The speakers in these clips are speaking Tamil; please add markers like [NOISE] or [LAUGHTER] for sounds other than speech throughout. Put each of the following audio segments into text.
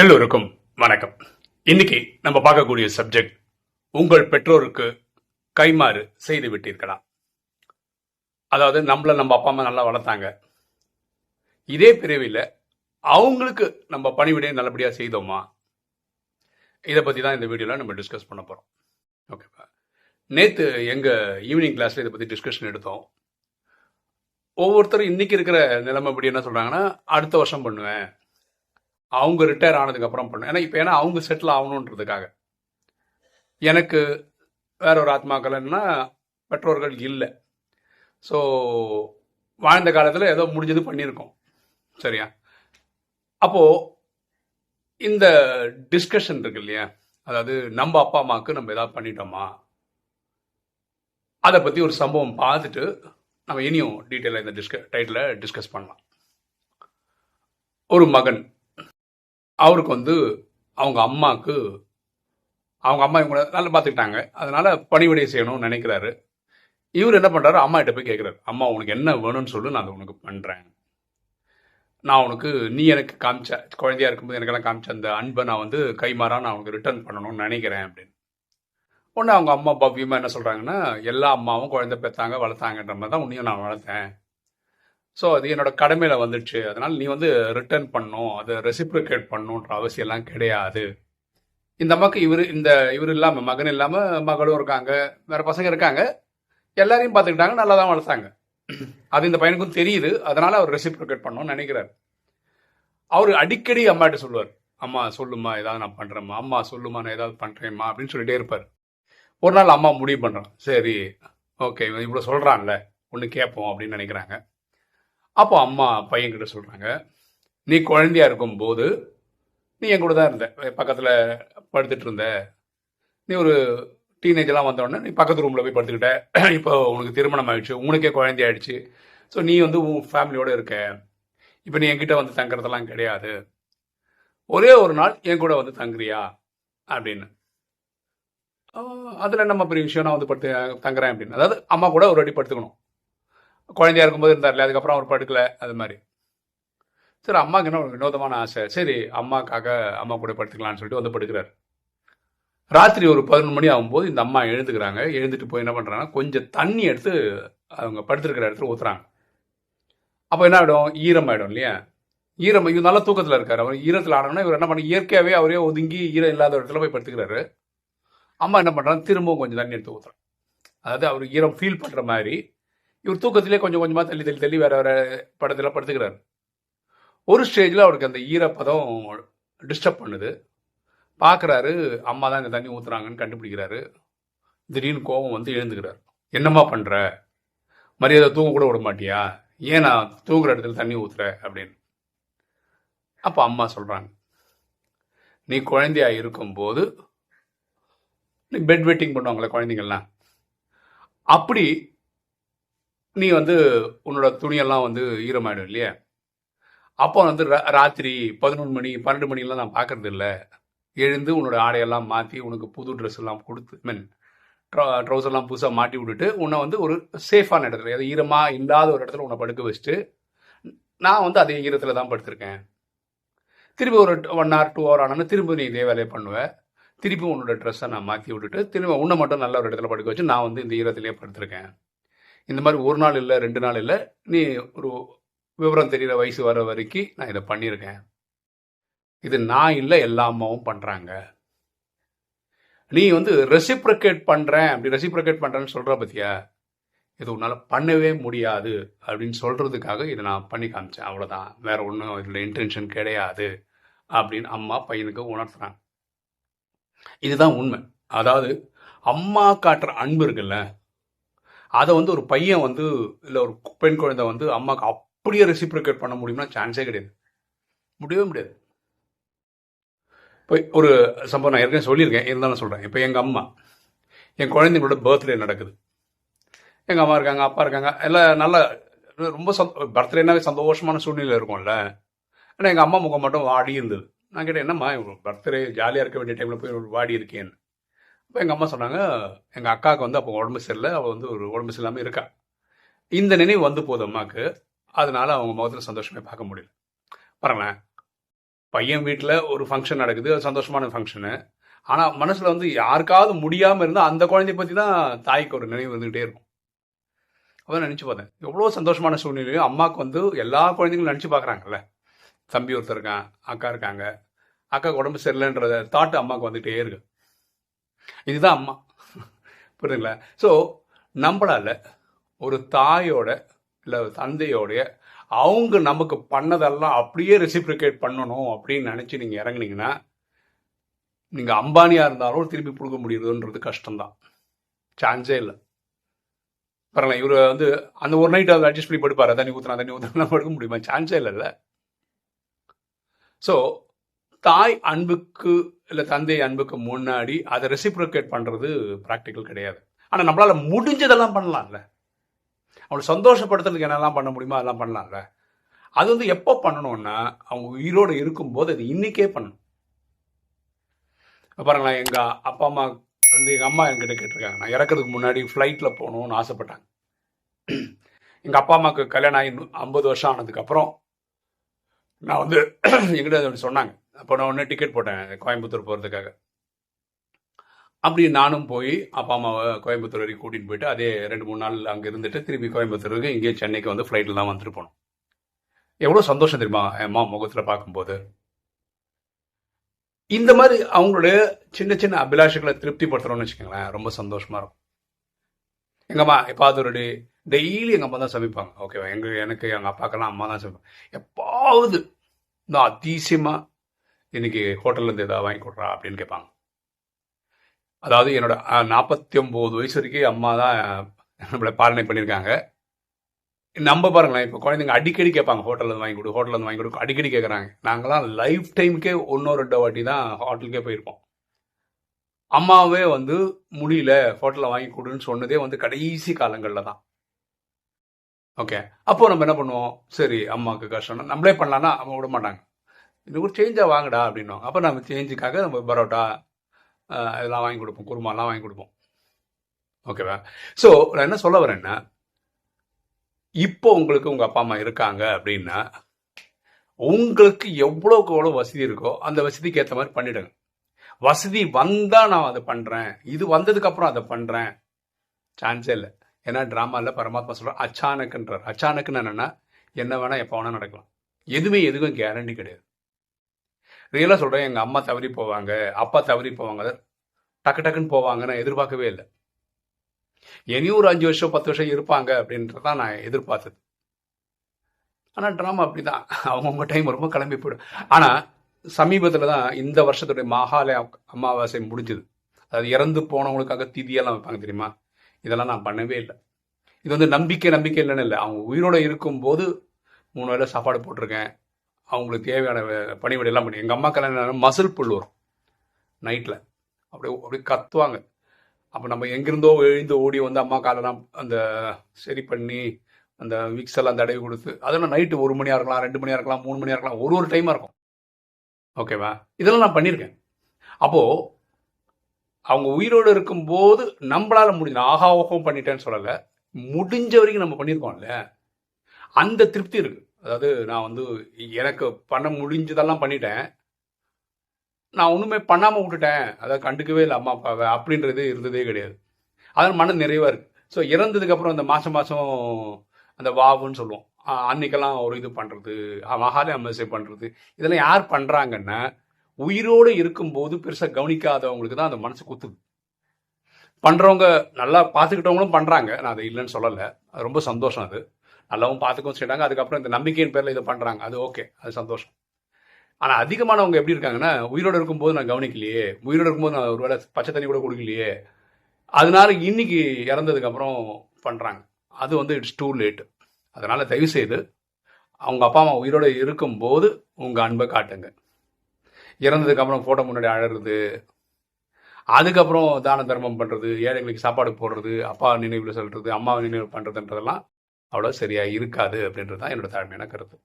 எல்லோருக்கும் வணக்கம். இன்னைக்கு நம்ம பார்க்கக்கூடிய சப்ஜெக்ட் உங்கள் பெற்றோருக்கு கைமாறு செய்து விட்டீர்களா? அதாவது நம்மள நம்ம அப்பா அம்மா நல்லா வளர்த்தாங்க. இதே பிரிவில் அவங்களுக்கு நம்ம பணிவிடையை நல்லபடியாக செய்தோமா? இதை பற்றி தான் இந்த வீடியோவில் நம்ம டிஸ்கஸ் பண்ண போகிறோம் ஓகேப்பா நேற்று எங்கள் ஈவினிங் கிளாஸில் இதை பற்றி டிஸ்கஷன் எடுத்தோம். ஒவ்வொருத்தரும் இன்னைக்கு இருக்கிற நிலைமை எப்படி என்ன சொல்கிறாங்கன்னா அடுத்த வருஷம் பண்ணுவேன். அவங்க ரிட்டையர் ஆனதுக்கு அப்புறம் பண்ணும் ஏன்னா இப்போ ஏன்னா அவங்க செட்டில் ஆகணுன்றதுக்காக. எனக்கு வேற ஒரு ஆத்மாக்கள்னா பெற்றோர்கள் இல்லை. ஸோ வாழ்ந்த காலத்தில் ஏதோ முடிஞ்சது பண்ணியிருக்கோம். சரியா? அப்போது இந்த டிஸ்கஷன் இருக்கு இல்லையா? அதாவது நம்ம அப்பா அம்மாவுக்கு நம்ம ஏதாவது பண்ணிட்டோமா? அதை பற்றி ஒரு சம்பவம் பார்த்துட்டு நம்ம இனியும் டீட்டெயிலாக இந்த டிஸ்க டைட்டில் டிஸ்கஸ் பண்ணலாம். ஒரு மகன். அவருக்கு வந்து அவங்க அம்மாவுக்கு அவங்க அம்மா இவங்கள நல்லா பார்த்துக்கிட்டாங்க அதனால பணிவிடை செய்யணும்னு நினைக்கிறாரு. இவர் என்ன பண்ணுறாரு அம்மாகிட்ட போய் கேட்குறாரு அம்மா உனக்கு என்ன வேணும்னு சொல்லு நான் அதை உனக்கு பண்ணுறேன் நான் உனக்கு நீ எனக்கு காமிச்ச குழந்தையா இருக்கும்போது எனக்கெல்லாம் காமிச்ச அந்த அன்பை நான் வந்து கைமாறா நான் உனக்கு ரிட்டர்ன் பண்ணணும்னு நினைக்கிறேன் அப்படின்னு. உடனே அவங்க அம்மா பவ்யமாக என்ன சொல்கிறாங்கன்னா எல்லா அம்மாவும் குழந்தை பெற்றாங்க வளர்த்தாங்கன்ற மாதிரி தான் உன்னையும் நான் வளர்த்தேன். ஸோ அது என்னோட கடமையில் வந்துடுச்சு அதனால் நீ வந்து ரிட்டர்ன் பண்ணும் அதை ரெசிப்ரிகேட் பண்ணணுன்ற அவசியம்லாம் கிடையாது. இந்த அம்மாக்கு இவர் இந்த இவர் இல்லாமல் மகன் இல்லாமல் மகளும் இருக்காங்க. வேற பசங்க இருக்காங்க. எல்லாரையும் பார்த்துக்கிட்டாங்க. நல்லா தான் வளர்த்தாங்க. அது இந்த பையனுக்கும் தெரியுது. அதனால அவர் ரெசிப்ரிகேட் பண்ணணும்னு நினைக்கிறார். அவர் அடிக்கடி அம்மாட்ட சொல்லுவார். அம்மா சொல்லுமா ஏதாவது நான் பண்ணுறேம்மா அம்மா சொல்லுமா நான் ஏதாவது பண்ணுறேம்மா அப்படின்னு சொல்லிட்டே இருப்பார். ஒரு நாள் அம்மா முடிவு பண்ணுறான் சரி ஓகே. இவன் இவ்வளோ சொல்கிறான்ல ஒன்று கேட்போம் அப்படின்னு நினைக்கிறாங்க. அப்போ அம்மா பையன்கிட்ட சொல்கிறாங்க நீ குழந்தையா இருக்கும்போது நீ என் கூட தான் இருந்த. பக்கத்தில் படுத்துட்டு இருந்த. நீ ஒரு டீனேஜெல்லாம் வந்தோடனே நீ பக்கத்து ரூமில் போய் படுத்துக்கிட்ட. [CLEARS THROAT] இப்போ உனக்கு திருமணம் ஆயிடுச்சு. உனக்கே குழந்தை ஆயிடுச்சு. ஸோ நீ வந்து உன் ஃபேமிலியோடு இருக்க. இப்போ நீ என்கிட்ட வந்து தங்குறதெல்லாம் கிடையாது. ஒரே ஒரு நாள் என் கூட வந்து தங்குறியா? அப்படின்னு. அதில் நம்ம பெரிய விஷயம் நான் வந்து படுத்து தங்குறேன் அப்படின்னு. அதாவது அம்மா கூட ஒரு அடி படுத்துக்கணும். குழந்தையா இருக்கும்போது இருந்தார்ல அதுக்கப்புறம் அவர் படுக்கல அது மாதிரி. சரி அம்மாவுக்கு என்ன ஒரு வினோதமான ஆசை? சரி அம்மாக்காக அம்மா கூட படுத்துக்கலாம்னு சொல்லிட்டு வந்து படுக்கிறார். ராத்திரி ஒரு பதினொன்று மணி ஆகும்போது இந்த அம்மா எழுந்துக்கிறாங்க. எழுந்துட்டு போய் என்ன பண்ணுறாங்கன்னா கொஞ்சம் தண்ணி எடுத்து அவங்க படுத்துருக்கிற இடத்துல ஊற்றுறாங்க அப்போ என்ன ஆகிடும் ஈரம் ஆகிடும் இல்லையா? ஈரம் இவர் நல்லா தூக்கத்தில் இருக்கார். அவர் ஈரத்தில் ஆனோம்னா இவர் என்ன பண்ண இயற்கையாகவே அவரே ஒதுங்கி ஈரம் இல்லாத இடத்துல போய் படுத்துக்கிறாரு. அம்மா என்ன பண்ணுறாங்க திரும்பவும் கொஞ்சம் தண்ணி எடுத்து ஊற்றுறாங்க அதாவது அவர் ஈரம் ஃபீல் பண்ணுற மாதிரி இவர் தூக்கத்திலே கொஞ்சம் கொஞ்சமாக தள்ளி தள்ளி தள்ளி வேற வேற படத்தில் படுத்துக்கிறாரு. ஒரு ஸ்டேஜில் அவருக்கு அந்த ஈரப்பதம் டிஸ்டர்ப் பண்ணுது. பார்க்குறாரு அம்மா தான் இந்த தண்ணி ஊற்றுறாங்கன்னு கண்டுபிடிக்கிறாரு. திடீர்னு கோபம் வந்து எழுந்துக்கிறார். என்னம்மா பண்ணுற மரியாதை தூங்க கூட விட மாட்டியா? ஏன் நான் தூங்குற இடத்துல தண்ணி ஊற்றுற அப்படின்னு. அப்போ அம்மா சொல்கிறாங்க நீ குழந்தையா இருக்கும்போது நீ பெட் வெட்டிங் பண்ணுவாங்களே குழந்தைங்கள்லாம். அப்படி நீ வந்து உன்னோட துணியெல்லாம் வந்து ஈரமாயிடும் இல்லையா? அப்போ வந்து ரா- ராத்திரி பதினொன்று மணி பன்னெண்டு மணிலாம் நான் பார்க்கறது இல்லை எழுந்து உன்னோட ஆடையெல்லாம் மாற்றி உனக்கு புது ட்ரெஸ் எல்லாம் கொடுத்து மீன் ட்ரௌசர்லாம் புதுசாக மாட்டி விட்டுட்டு உன்னை வந்து ஒரு சேஃபான இடத்துல அது ஈரமாக இல்லாத ஒரு இடத்துல உன்னை படுக்க வச்சுட்டு நான் வந்து அதே ஈரத்தில் தான் படுத்திருக்கேன். திருப்பி ஒரு ஒன் ஹவர் டூ ஹவர் ஆனாலும் திரும்ப நீ இதே வேலையை பண்ணுவேன் திருப்பி உன்னோட ட்ரெஸ்ஸை நான் மாற்றி விட்டுட்டு திரும்ப உன்னை மட்டும் நல்ல ஒரு இடத்துல படுக்க வச்சு நான் வந்து இந்த ஈரத்திலே படுத்திருக்கேன். இந்த மாதிரி ஒரு நாள் இல்லை ரெண்டு நாள் இல்லை நீ ஒரு விவரம் தெரிகிற வயசு வர வரைக்கும் நான் இதை பண்ணியிருக்கேன். இது நான் இல்லை எல்லா அம்மாவும் பண்ணுறாங்க நீ வந்து ரெசிப்ரிகேட் பண்ணுறேன் அப்படி ரெசிப்ரிகேட் பண்ணுறேன்னு சொல்கிற பற்றியா இது உன்னால் பண்ணவே முடியாது அப்படின்னு சொல்கிறதுக்காக இதை நான் பண்ணி காமிச்சேன். அவ்வளோதான் வேற ஒன்றும் இதில் இன்டென்ஷன் கிடையாது அப்படின்னு அம்மா பையனுக்கு உணர்த்துறாங்க. இதுதான் உண்மை. அதாவது அம்மா காட்டுற அன்பு இருக்குல்ல அதை வந்து ஒரு பையன் வந்து இல்லை ஒரு பெண் குழந்தை வந்து அம்மாவுக்கு அப்படியே ரெசிப்ரிகேட் பண்ண முடியும்னா சான்ஸே கிடையாது. முடியவே முடியாது. இப்போ ஒரு சம்பவம் நான் ஏற்கனவே சொல்லியிருக்கேன். இருந்தாலும் சொல்கிறேன் இப்போ எங்கள் அம்மா என் குழந்தைங்களோட பர்த்டே நடக்குது. எங்கள் அம்மா இருக்காங்க அப்பா இருக்காங்க எல்லாம் நல்ல ரொம்ப சந்தோ பர்த்டேனாவே சந்தோஷமான சூழ்நிலை இருக்கும்ல. ஆனால் எங்கள் அம்மா முகம் மட்டும் வாடி இருந்தது. நான் கேட்டேன் என்னம்மா பர்த்டே ஜாலியாக இருக்க வேண்டிய டைமில் போய் ஒரு வாடி இருக்கேன்னு. இப்போ எங்கள் அம்மா சொன்னாங்க எங்கள் அக்காவுக்கு வந்து அப்போ உடம்பு சரியில்லை அவள் வந்து ஒரு உடம்பு சரியில்லாமல் இருக்கா? இந்த நினைவு வந்து போகுது அம்மாவுக்கு அதனால அவங்க முகத்தில் சந்தோஷமே பார்க்க முடியல. பாருங்களேன் பையன் வீட்டில் ஒரு ஃபங்க்ஷன் நடக்குது சந்தோஷமான ஃபங்க்ஷனு ஆனால் மனசில் வந்து யாருக்காவது முடியாமல் இருந்தால் அந்த குழந்தைய பற்றி தான் தாய்க்கு ஒரு நினைவு வந்துக்கிட்டே இருக்கும். அப்போ நினச்சி பார்த்தேன் எவ்வளோ சந்தோஷமான சூழ்நிலையும் அம்மாவுக்கு வந்து எல்லா குழந்தைங்களும் நினச்சி பார்க்குறாங்கல்ல. தம்பி ஒருத்தர் இருக்கான் அக்கா இருக்காங்க அக்காவுக்கு உடம்பு சரியில்லைன்ற தாட்டு அம்மாவுக்கு வந்துகிட்டே இருக்குது இதுதான் அம்மா. புரியுதுங்களா? ஸோ நம்மளால ஒரு தாயோட இல்லை தந்தையோடைய அவங்க நமக்கு பண்ணதெல்லாம் அப்படியே ரெசிப்ரிகேட் பண்ணணும் அப்படின்னு நினச்சி நீங்கள் இறங்குனீங்கன்னா நீங்கள் அம்பானியாக இருந்தாலும் திருப்பி கொடுக்க முடியுதுன்றது கஷ்டம்தான். சான்ஸே இல்லை. பரவாயில்ல இவர் வந்து அந்த ஒரு நைட் அதை அட்ஜஸ்ட் பண்ணி படுப்பார். தண்ணி ஊற்றினா தண்ணி ஊற்றினா படுக்க முடியுமா? சான்ஸே இல்லைல்ல ஸோ தாய் அன்புக்கு இல்லை தந்தை அன்புக்கு முன்னாடி அதை ரெசிப்ரிகேட் பண்ணுறது ப்ராக்டிக்கல் கிடையாது. ஆனால் நம்மளால் முடிஞ்சதெல்லாம் பண்ணலாம்ல. அவங்களை சந்தோஷப்படுத்துறதுக்கு என்னெல்லாம் பண்ண முடியுமோ அதெல்லாம் பண்ணலாம்ல. அது வந்து எப்போ பண்ணணும்னா அவங்க உயிரோடு இருக்கும்போது அது இன்னைக்கே பண்ணணும். பாருங்களேன் எங்கள் அப்பா அம்மா வந்து எங்கள் அம்மா என்கிட்ட கேட்டிருக்காங்க. நான் இறக்கிறதுக்கு முன்னாடி ஃப்ளைட்டில் போகணும்னு ஆசைப்பட்டாங்க. எங்கள் அப்பா அம்மாவுக்கு கல்யாணம் ஆகி ஐம்பது வருஷம் ஆனதுக்கப்புறம் நான் வந்து [CLEARS THROAT] எங்கிட்ட அப்படி சொன்னாங்க. அப்போ நான் ஒன்று டிக்கெட் போட்டேன் கோயம்புத்தூர் போகிறதுக்காக அப்படி நானும் போய் அப்பா அம்மாவை கோயம்புத்தூர் வரைக்கும் கூட்டிகிட்டு போயிட்டு அதே ரெண்டு மூணு நாள் அங்கே இருந்துட்டு திரும்பி கோயம்புத்தூருக்கு இங்கே சென்னைக்கு வந்து ஃப்ளைட்டில் தான் வந்துட்டு போனோம். எவ்வளோ சந்தோஷம் தெரியுமா என் அம்மா முகத்தில் பார்க்கும்போது. இந்த மாதிரி அவங்களுடைய சின்ன சின்ன அபிலாஷைகளை திருப்திப்படுத்துறோம்னு வச்சுக்கோங்களேன் ரொம்ப சந்தோஷமாக இருக்கும். எங்க அம்மா எப்பாவது ஒரு டெய்லி எங்கள் அம்மா தான் சமைப்பாங்க. ஓகேவா எங்கள் எனக்கு எங்கள் அப்பாக்கெல்லாம் அம்மா தான் சமைப்பாங்க. எப்பாவது நான் அதிசயமாக இன்னைக்கு ஹோட்டல்லேருந்து எதாவது ஏதாவது வாங்கி கொடுறா அப்படின்னு கேட்பாங்க. அதாவது என்னோட நாற்பத்தி ஒம்பது வயசு வரைக்கும் அம்மா தான் நம்மளை பாலனை பண்ணியிருக்காங்க. நம்ம பாருங்களேன் இப்போ குழந்தைங்க அடிக்கடி கேட்பாங்க ஹோட்டல்லேருந்து வாங்கி கொடு ஹோட்டலில் இருந்து வாங்கி கொடு அடிக்கடி கேட்குறாங்க. நாங்களாம் லைஃப் டைமுக்கே ஒன்றோ ரெண்டோ வாட்டி தான் ஹோட்டலுக்கே போயிருப்போம். அம்மாவே வந்து முடியல ஹோட்டலில் வாங்கி கொடுன்னு சொன்னதே வந்து கடைசி காலங்களில் தான். ஓகே அப்போ நம்ம என்ன பண்ணுவோம்? சரி அம்மாவுக்கு கஷ்டம்னா நம்மளே பண்ணலான்னா அம்மா விட மாட்டாங்க. இது ஒரு சேஞ்சாக வாங்கடா அப்படின்னுவாங்க. அப்போ நம்ம சேஞ்சுக்காக நம்ம பரோட்டா இதெல்லாம் வாங்கி கொடுப்போம். குருமாலாம் வாங்கி கொடுப்போம். ஓகேவா ஸோ நான் என்ன சொல்ல வரேன்னா இப்போ உங்களுக்கு உங்கள் அப்பா அம்மா இருக்காங்க அப்படின்னா உங்களுக்கு எவ்வளோக்கு எவ்வளோ வசதி இருக்கோ அந்த வசதிக்கு ஏற்ற மாதிரி பண்ணிடுங்க. வசதி வந்தால் நான் அதை பண்ணுறேன் இது வந்ததுக்கப்புறம் அதை பண்ணுறேன் சான்ஸே இல்லை. ஏன்னா ட்ராமாவில் பரமாத்மா சொல்கிறார் அச்சானக்குன்றார். அச்சானக்குன்னு என்னென்னா என்ன வேணால் எப்போ வேணால் நடக்கலாம். எதுவுமே எதுவும் கேரண்டி கிடையாது. ரியலாக சொல்கிறேன் எங்கள் அம்மா தவறி போவாங்க அப்பா தவறி போவாங்க டக்கு டக்குன்னு போவாங்க நான் எதிர்பார்க்கவே இல்லை. இனியும் ஒரு அஞ்சு வருஷம் பத்து வருஷம் இருப்பாங்க அப்படின்றதான் நான் எதிர்பார்த்தது. ஆனால் ட்ராமா அப்படிதான். அவங்கவுங்க டைம் ரொம்ப கிளம்பி போயிடும். ஆனால் சமீபத்தில் தான் இந்த வருஷத்துடைய மகாலய அமாவாசை முடிஞ்சது. அதாவது இறந்து போனவங்களுக்காக திதியெல்லாம் வைப்பாங்க தெரியுமா? இதெல்லாம் நான் பண்ணவே இல்லை. இது வந்து நம்பிக்கை நம்பிக்கை இல்லைன்னு இல்லை. அவங்க உயிரோட இருக்கும்போது மூணு வேளை சாப்பாடு போட்டிருக்கேன். அவங்களுக்கு தேவையான பணிவிடை எல்லாம் பண்ணி எங்கள் அம்மா கல்யாணம் மசில் புல் வரும். நைட்டில் அப்படியே அப்படியே கத்துவாங்க. அப்போ நம்ம எங்கேருந்தோ எழுந்து ஓடி வந்து அம்மா காலெல்லாம் அந்த சரி பண்ணி அந்த விக்ஸ் எல்லாம் தடவி கொடுத்து அதெல்லாம் நைட்டு ஒரு மணியாக இருக்கலாம் ரெண்டு மணியாக இருக்கலாம் மூணு மணியாக இருக்கலாம் ஒரு ஒரு டைமாக இருக்கும். ஓகேவா இதெல்லாம் நான் பண்ணியிருக்கேன். அப்போது அவங்க உயிரோடு இருக்கும்போது நம்மளால் முடிஞ்ச ஆகா ஓகம் பண்ணிட்டேன்னு சொல்லலை முடிஞ்ச வரைக்கும் நம்ம பண்ணியிருக்கோம்ல அந்த திருப்தி இருக்குது அதாவது நான் வந்து எனக்கு பண்ண முடிஞ்சதெல்லாம் பண்ணிட்டேன். நான் ஒன்றுமே பண்ணாமல் விட்டுட்டேன். அதை கண்டுக்கவே இல்லை. அம்மா அப்பாவை அப்படின்றது இருந்ததே கிடையாது. அதன் மன நிறைவாக இருக்குது ஸோ இறந்ததுக்கப்புறம் அந்த மாதம் மாதம் அந்த வாவுன்னு சொல்லுவோம். அன்னைக்கெல்லாம் ஒரு இது பண்ணுறது மகாலய அமாவாசை பண்ணுறது இதெல்லாம் யார் பண்ணுறாங்கன்னா உயிரோடு இருக்கும்போது பெருசாக கவனிக்காதவங்களுக்கு தான் அந்த மனசு குத்துது. பண்ணுறவங்க நல்லா பார்த்துக்கிட்டவங்களும் பண்ணுறாங்க நான் அதை இல்லைன்னு சொல்லலை. அது ரொம்ப சந்தோஷம் அது. நல்லாவும் பார்த்துக்கவும் செய்கிறாங்க அதுக்கப்புறம் இந்த நம்பிக்கையின் பேரில் இதை பண்ணுறாங்க அது ஓகே அது சந்தோஷம். ஆனால் அதிகமானவங்க எப்படி இருக்காங்கன்னா உயிரோடு இருக்கும்போது நான் கவனிக்கலையே. உயிரோடு இருக்கும்போது நான் ஒரு வேளை பச்சை தண்ணி கூட கொடுக்கலையே. அதனால இன்னைக்கு இறந்ததுக்கப்புறம் பண்ணுறாங்க அது வந்து இட்ஸ் டூ லேட் அதனால் தயவு செய்து அவங்க அப்பா அம்மா உயிரோடு இருக்கும்போது உங்கள் அன்பை காட்டுங்க. இறந்ததுக்கப்புறம் ஃபோட்டோ முன்னாடி அழறது அதுக்கப்புறம் தான தர்மம் பண்ணுறது ஏழைகளுக்கு சாப்பாடு போடுறது அப்பா நினைவில் சொல்கிறது அம்மா நினைவு பண்ணுறதுன்றதெல்லாம் அவ்வளோ சரியாக இருக்காது அப்படின்றது தான் என்னோட தாழ்மையான கருத்து.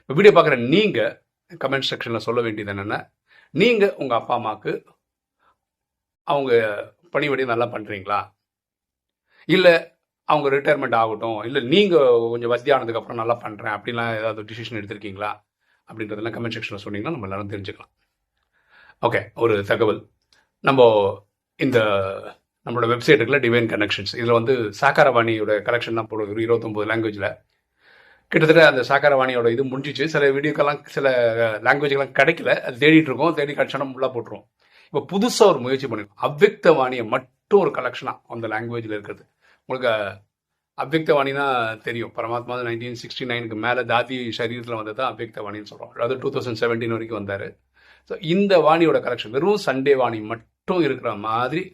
இப்போ வீடியோ பார்க்குற நீங்கள் கமெண்ட் செக்ஷனில் சொல்ல வேண்டியது என்னென்னா நீங்கள் உங்கள் அப்பா அம்மாவுக்கு அவங்க பணிபடி நல்லா பண்ணுறீங்களா இல்லை அவங்க ரிட்டையர்மெண்ட் ஆகட்டும் இல்லை நீங்கள் கொஞ்சம் வசதியானதுக்கப்புறம் நல்லா பண்ணுறேன் அப்படின்லாம் ஏதாவது டிசிஷன் எடுத்திருக்கீங்களா? அப்படின்றதெல்லாம் கமெண்ட் செக்ஷனில் சொன்னீங்கன்னா நம்ம எல்லாரும் தெரிஞ்சுக்கலாம். ஓகே ஒரு தகவல். நம்ம இந்த நம்மளோட வெப்சைட் இருக்குல்ல டிவைன் கனெக்ஷன்ஸ் இதில் வந்து சாக்காரவாணியோட கலெக்ஷன் தான் போடுறது ஒரு இருபத்தொம்போது லாங்குவேஜில் கிட்டத்தட்ட அந்த சாக்காரவாணியோட இது முடிஞ்சிச்சு. சில வீடியோக்கெல்லாம் சில லாங்குவேஜ்லாம் கிடைக்கல. அது தேடிட்டு இருக்கோம் தேடி கிடைச்சோன்னா உள்ளே போட்டுருவோம். இப்போ புதுசாக ஒரு முயற்சி பண்ணிருக்கோம். அவ்வக்த வாணியை மட்டும் ஒரு கலெக்ஷனாக அந்த லாங்குவேஜில் இருக்கிறது. உங்களுக்கு அவ்வக்த தெரியும். பரமாத்மா நைன்டீன் சிக்ஸ்டி நைனுக்கு மேலே தாதி சரீரத்தில் வந்தது தான் அவ்வக்த வாணின்னு சொல்கிறோம் அதாவது டூ தௌசண்ட் செவன்டீன் வரைக்கும் வந்தார். ஸோ இந்த வாணியோட கலெக்ஷன் வெறும் சண்டே வாணி மட்டும் இருக்கிற மாதிரி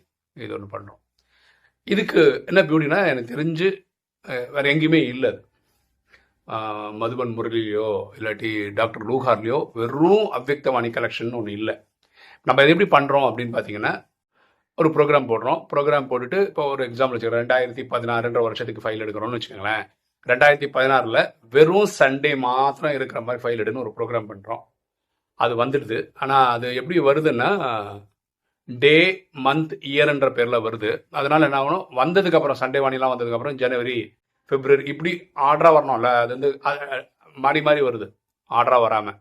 இது ஒன்று பண்ணுறோம் இதுக்கு என்ன பியூட்டினா எனக்கு தெரிஞ்சு வேறு எங்கேயுமே இல்லை மதுபன் முரளிலையோ இல்லாட்டி டாக்டர் லூகார்லேயோ வெறும் அவ்வக்தவாணி கலெக்ஷன் ஒன்று இல்லை. நம்ம இது எப்படி பண்ணுறோம் அப்படின்னு பார்த்தீங்கன்னா ஒரு ப்ரோக்ராம் போடுறோம். ப்ரோக்ராம் போட்டுட்டு இப்போ ஒரு எக்ஸாம்பிள் வச்சுக்கிறோம் ரெண்டாயிரத்தி பதினாறுன்ற வருஷத்துக்கு ஃபைல் எடுக்கிறோம்னு வச்சுக்கோங்களேன். ரெண்டாயிரத்தி பதினாறில் வெறும் சண்டே மாத்திரம் இருக்கிற மாதிரி ஃபைல் எடுன்னு ஒரு ப்ரோக்ராம் பண்ணுறோம் அது வந்துடுது. ஆனால் அது எப்படி வருதுன்னா டே மந்த் இயர்ன்ற பேரில் வருது. அதனால என்ன ஆகணும்? வந்ததுக்கு அப்புறம் சண்டே வாணிலாம் வந்ததுக்கு அப்புறம் ஜனவரி பிப்ரவரி இப்படி ஆர்டராக வரணும்ல. அது வந்து மாறி மாறி வருது. ஆர்டராக வராமல்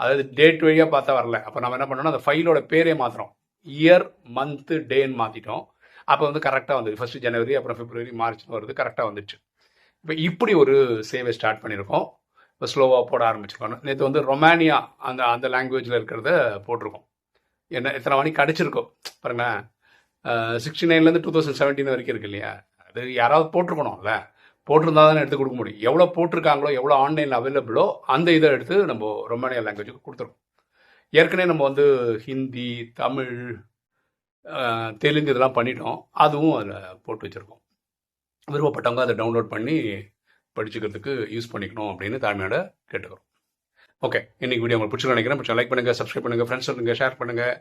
அதாவது டேட் வழியாக பார்த்தா வரல. அப்போ நம்ம என்ன பண்ணோம்னா அந்த ஃபைலோட பேரே மாற்றுறோம் இயர் மந்த்து டேன்னு மாற்றிட்டோம் அப்போ வந்து கரெக்டாக வந்தது. ஃபர்ஸ்ட் ஜனவரி அப்புறம் பிப்ரவரி மார்ச்னு வருது. கரெக்டாக வந்துச்சு. இப்போ இப்படி ஒரு சேவை ஸ்டார்ட் பண்ணியிருக்கோம். இப்போ ஸ்லோவாக போட ஆரம்பிச்சிருக்கோம். நேற்று வந்து ரொமானியா அந்த அந்த லாங்குவேஜில் இருக்கிறத போட்டிருக்கோம். என்ன எத்தனை மணிக்கு அடிச்சிருக்கோம்? பாருங்களேன். சிக்ஸ்டி நைன்லேருந்து டூ தௌசண்ட் செவன்டீன் வரைக்கும் இருக்கு இல்லையா? அது யாராவது போட்டிருக்கணும்ல போட்டிருந்தா தானே எடுத்து கொடுக்க முடியும். எவ்வளோ போட்டிருக்காங்களோ எவ்வளோ ஆன்லைனில் அவைலபிளோ அந்த இதை எடுத்து நம்ம ரொமானியா லாங்குவேஜுக்கு கொடுத்துருவோம். ஏற்கனவே நம்ம வந்து ஹிந்தி தமிழ் தெலுங்கு இதெல்லாம் பண்ணிட்டோம். அதுவும் அதில் போட்டு வச்சுருக்கோம். விருப்பப்பட்டவங்க அதை டவுன்லோட் பண்ணி படிச்சுக்கிறதுக்கு யூஸ் பண்ணிக்கணும் அப்படின்னு தாழ்மையோட கேட்டுக்கிறோம். ஓகே இன்னைக்கு வீடியோ உங்களுக்கு பிடிச்சிருக்கும் நினைக்கிறேன். பிடிச்சா லைக் பண்ணுங்கள் சப்ஸ்கிரைப் பண்ணுங்கள் ஃப்ரெண்ட்ஸ் சொல்லுங்கள் ஷேர் பண்ணுங்கள்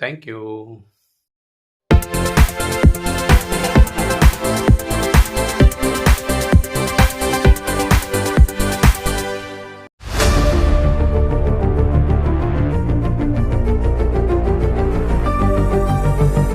தேங்க்யூ